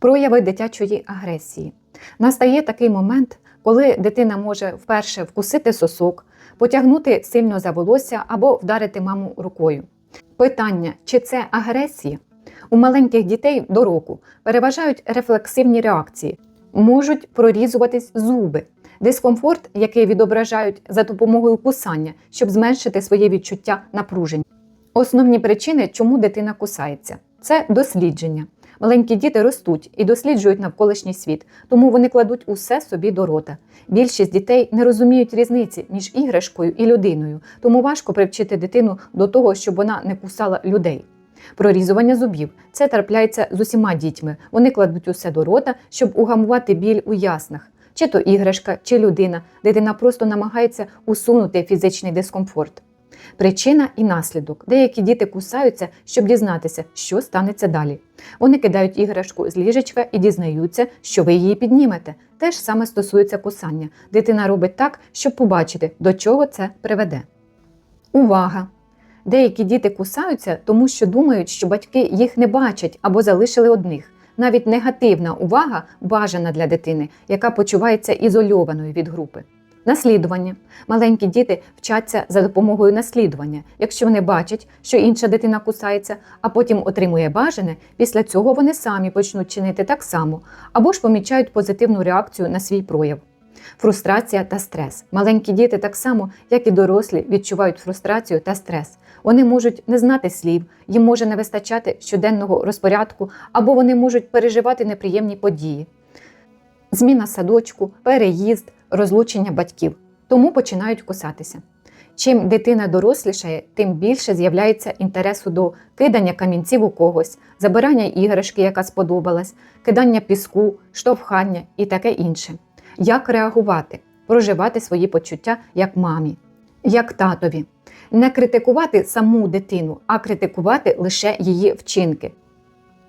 Прояви дитячої агресії. Настає такий момент, коли дитина може вперше вкусити сосок, потягнути сильно за волосся або вдарити маму рукою. Питання, чи це агресія? У маленьких дітей до року переважають рефлексивні реакції, можуть прорізуватись зуби, дискомфорт, який відображають за допомогою кусання, щоб зменшити своє відчуття напруження. Основні причини, чому дитина кусається, це дослідження. Маленькі діти ростуть і досліджують навколишній світ, тому вони кладуть усе собі до рота. Більшість дітей не розуміють різниці між іграшкою і людиною, тому важко привчити дитину до того, щоб вона не кусала людей. Прорізування зубів це трапляється з усіма дітьми. Вони кладуть усе до рота, щоб угамувати біль у яснах. Чи то іграшка, чи людина. Дитина просто намагається усунути фізичний дискомфорт. Причина і наслідок. Деякі діти кусаються, щоб дізнатися, що станеться далі. Вони кидають іграшку з ліжечка і дізнаються, що ви її піднімете. Те ж саме стосується кусання. Дитина робить так, щоб побачити, до чого це приведе. Увага! Деякі діти кусаються, тому що думають, що батьки їх не бачать або залишили одних. Навіть негативна увага бажана для дитини, яка почувається ізольованою від групи. Наслідування. Маленькі діти вчаться за допомогою наслідування. Якщо вони бачать, що інша дитина кусається, а потім отримує бажане, після цього вони самі почнуть чинити так само, або ж помічають позитивну реакцію на свій прояв. Фрустрація та стрес. Маленькі діти так само, як і дорослі, відчувають фрустрацію та стрес. Вони можуть не знати слів, їм може не вистачати щоденного розпорядку, або вони можуть переживати неприємні події. Зміна садочку, переїзд, розлучення батьків. Тому починають кусатися. Чим дитина дорослішає, тим більше з'являється інтересу до кидання камінців у когось, забирання іграшки, яка сподобалась, кидання піску, штовхання і таке інше. Як реагувати, проживати свої почуття як мамі, як татові, не критикувати саму дитину, а критикувати лише її вчинки.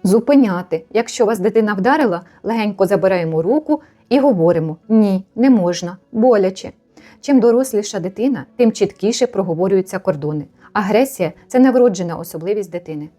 Зупиняти, якщо вас дитина вдарила, легенько забираємо руку і говоримо: ні, не можна, боляче. Чим доросліша дитина, тим чіткіше проговорюються кордони. Агресія це невроджена особливість дитини.